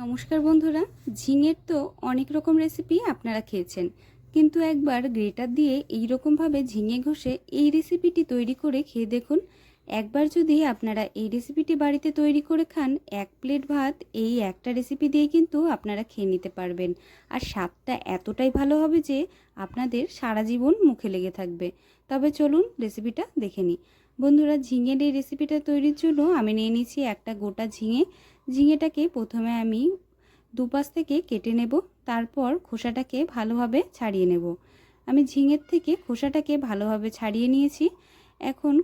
নমস্কার বন্ধুরা, ঝিঙের তো অনেক রকম রেসিপি আপনারা খেয়েছেন। কিন্তু একবার গ্রেটার দিয়ে এই রকমভাবে ঝিঙে ঘষে এই রেসিপিটি তৈরি করে খেয়ে দেখুন। একবার যদি আপনারা এই রেসিপিটি বাড়িতে তৈরি করে খান, এক প্লেট ভাত এই একটা রেসিপি দিয়ে কিন্তু আপনারা খেয়ে নিতে পারবেন। আর স্বাদটা এতটাই ভালো হবে যে আপনাদের সারা জীবন মুখে লেগে থাকবে। তবে চলুন রেসিপিটা দেখে নিই। বন্ধুরা, ঝিঙের এই রেসিপিটা তৈরির জন্য আমি নিয়ে নিয়েছি একটা গোটা ঝিঙে ঝিঙেটাকে প্রথমে আমি দুপাশ থেকে কেটে নেব, তারপর খোসাটাকে ভালোভাবে ছাড়িয়ে নেব। আমি ঝিঙের থেকে খোসাটাকে ভালোভাবে ছাড়িয়ে নিয়েছি। এখন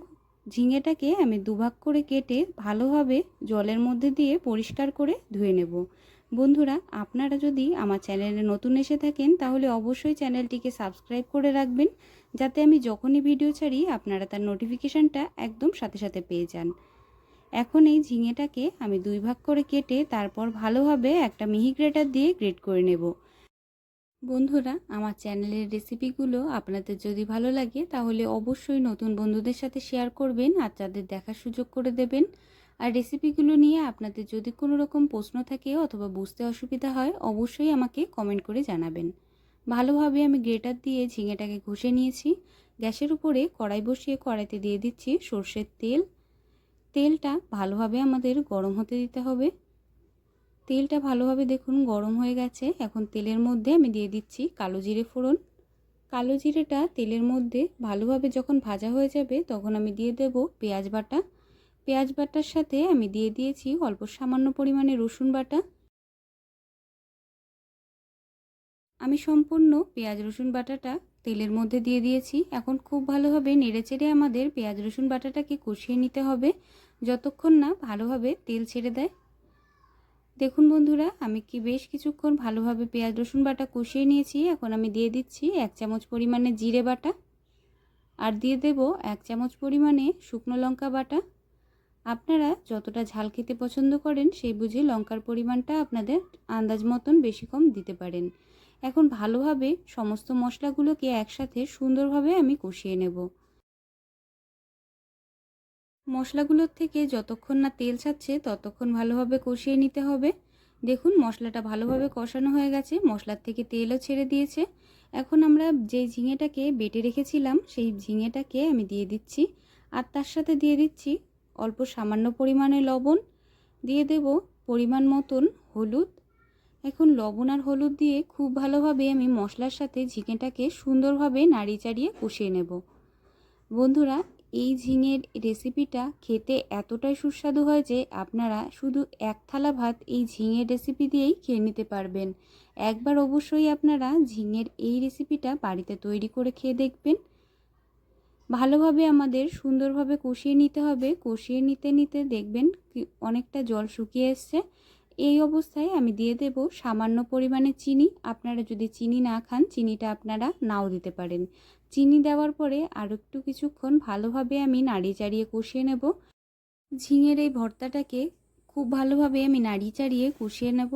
ঝিঙেটাকে আমি দুভাগ করে কেটে ভালোভাবে জলের মধ্যে দিয়ে পরিষ্কার করে ধুয়ে নেব। বন্ধুরা, আপনারা যদি আমার চ্যানেলে নতুন এসে থাকেন, তাহলে অবশ্যই চ্যানেলটিকে সাবস্ক্রাইব করে রাখবেন, যাতে আমি যখনই ভিডিও ছাড়ি, আপনারা তার নোটিফিকেশানটা একদম সাথে সাথে পেয়ে যান। এখন এই ঝিঙেটাকে আমি দুই ভাগ করে কেটে তারপর ভালোভাবে একটা মিহি গ্রেটার দিয়ে গ্রেট করে নেব। বন্ধুরা, আমার চ্যানেলের রেসিপিগুলো আপনাদের যদি ভালো লাগে, তাহলে অবশ্যই নতুন বন্ধুদের সাথে শেয়ার করবেন আর তাদের দেখার সুযোগ করে দেবেন। আর রেসিপিগুলো নিয়ে আপনাদের যদি কোনো রকম প্রশ্ন থাকে অথবা বুঝতে অসুবিধা হয়, অবশ্যই আমাকে কমেন্ট করে জানাবেন। ভালোভাবে আমি গ্রেটার দিয়ে ঝিঙেটাকে ঘষে নিয়েছি। গ্যাসের উপরে কড়াই বসিয়ে কড়াইতে দিয়ে দিচ্ছি সর্ষের তেল তেলটা ভালোভাবে আমাদের গরম হতে দিতে হবে। তেলটা ভালোভাবে দেখুন গরম হয়ে গেছে। এখন তেলের মধ্যে আমি দিয়ে দিচ্ছি কালো জিরে ফোড়ন। কালো জিরেটা তেলের মধ্যে ভালোভাবে যখন ভাজা হয়ে যাবে তখন আমি দিয়ে দেব পেঁয়াজ বাটা। পেঁয়াজ বাটার সাথে আমি দিয়ে দিয়েছি অল্প সামান্য পরিমাণে রসুন বাটা। আমি সম্পূর্ণ পেঁয়াজ রসুন বাটাটা তেলের মধ্যে দিয়ে দিয়েছি। এখন খুব ভালোভাবে নেড়েচেড়ে আমাদের পেঁয়াজ, রসুন বাটাটাকে কষিয়ে নিতে হবে। যতক্ষণ না ভালোভাবে তেল ছেড়ে দেয়। দেখুন বন্ধুরা, আমি কি বেশ কিছুক্ষণ ভালোভাবে পেঁয়াজ, রসুন বাটা কষিয়ে নিয়েছি। এখন আমি দিয়ে দিচ্ছি এক চামচ পরিমাণে জিরে বাটা। আর দিয়ে দেব এক চামচ পরিমাণে শুকনো লঙ্কা বাটা। আপনারা যতটা ঝাল খেতে পছন্দ করেন, সেই বুঝে লঙ্কার পরিমাণটা আপনাদের আন্দাজ মতন বেশি কম দিতে পারেন। এখন ভালোভাবে সমস্ত মশলাগুলোকে একসাথে সুন্দরভাবে আমি কষিয়ে নেব। মশলাগুলোর থেকে যতক্ষণ না তেল ছাড়ছে, ততক্ষণ ভালোভাবে কষিয়ে নিতে হবে। দেখুন, মশলাটা ভালোভাবে কষানো হয়ে গেছে, মশলার থেকে তেলও ছেড়ে দিয়েছে। এখন আমরা যে ঝিঙেটাকে বেটে রেখেছিলাম, সেই ঝিঙেটাকে আমি দিয়ে দিচ্ছি। আর তার সাথে দিয়ে দিচ্ছি অল্প সামান্য পরিমাণে লবণ। দিয়ে দেব পরিমাণ মতন হলুদ এখন লবণ আর হলুদ দিয়ে খুব ভালোভাবে আমি মশলার সাথে ঝিঙেটাকে সুন্দরভাবে নাড়িয়ে চাড়িয়ে কষিয়ে নেব। বন্ধুরা, এই ঝিঙের রেসিপিটা খেতে এতটাই সুস্বাদু হয় যে আপনারা শুধু এক থালা ভাত এই ঝিঙের রেসিপি দিয়েই খেয়ে নিতে পারবেন। একবার অবশ্যই আপনারা ঝিঙের এই রেসিপিটা বাড়িতে তৈরি করে খেয়ে দেখবেন। ভালোভাবে আমাদের সুন্দরভাবে কষিয়ে নিতে হবে। কষিয়ে নিতে নিতে দেখবেন অনেকটা জল শুকিয়ে এসছে। এই অবস্থায় আমি দিয়ে দেব সামান্য পরিমাণে চিনি। আপনারা যদি চিনি না খান, চিনিটা আপনারা নাও দিতে পারেন। চিনি দেওয়ার পরে আর একটু কিছুক্ষণ ভালোভাবে আমি নাড়িয়ে চাড়িয়ে কষিয়ে নেব। ঝিঙের এই ভর্তাটাকে খুব ভালোভাবে আমি নাড়িয়ে চাড়িয়ে কষিয়ে নেব।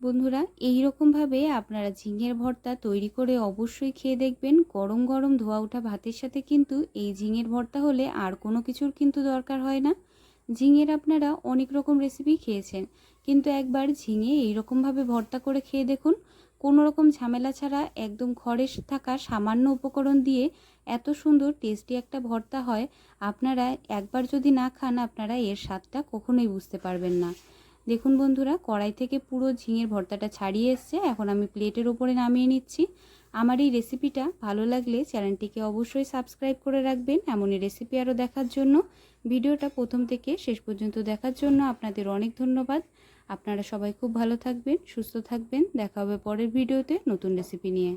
বন্ধুরা এই রকমভাবে আপনারা ঝিঙের ভর্তা তৈরি করে অবশ্যই খেয়ে দেখবেন। গরম গরম ধোয়া ওঠা ভাতের সাথে কিন্তু এই ঝিঙের ভর্তা হলে আর কোনো কিছুর কিন্তু দরকার হয় না। ঝিঙের আপনারা অনেক রকম রেসিপি খেয়েছেন। কিন্তু একবার ঝিঙে এইরকমভাবে ভর্তা করে খেয়ে দেখুন, কোনো রকম ঝামেলা ছাড়া একদম ঘরে থাকা সামান্য উপকরণ দিয়ে এত সুন্দর টেস্টি একটা ভর্তা হয়, আপনারা একবার যদি না খান, আপনারা এর স্বাদটা কখনোই বুঝতে পারবেন না। দেখুন বন্ধুরা, কড়াই থেকে পুরো ঝিঙের ভর্তাটা ছাড়িয়ে এসছে। এখন আমি প্লেটের ওপরে নামিয়ে নিচ্ছি। আমার এই রেসিপিটা ভালো লাগলে চ্যানেলটিকে অবশ্যই সাবস্ক্রাইব করে রাখবেন। এমনই রেসিপি আরও দেখার জন্য। ভিডিওটা প্রথম থেকে শেষ পর্যন্ত দেখার জন্য আপনাদের অনেক ধন্যবাদ। আপনারা সবাই খুব ভালো থাকবেন, সুস্থ থাকবেন। দেখা হবে পরের ভিডিওতে নতুন রেসিপি নিয়ে।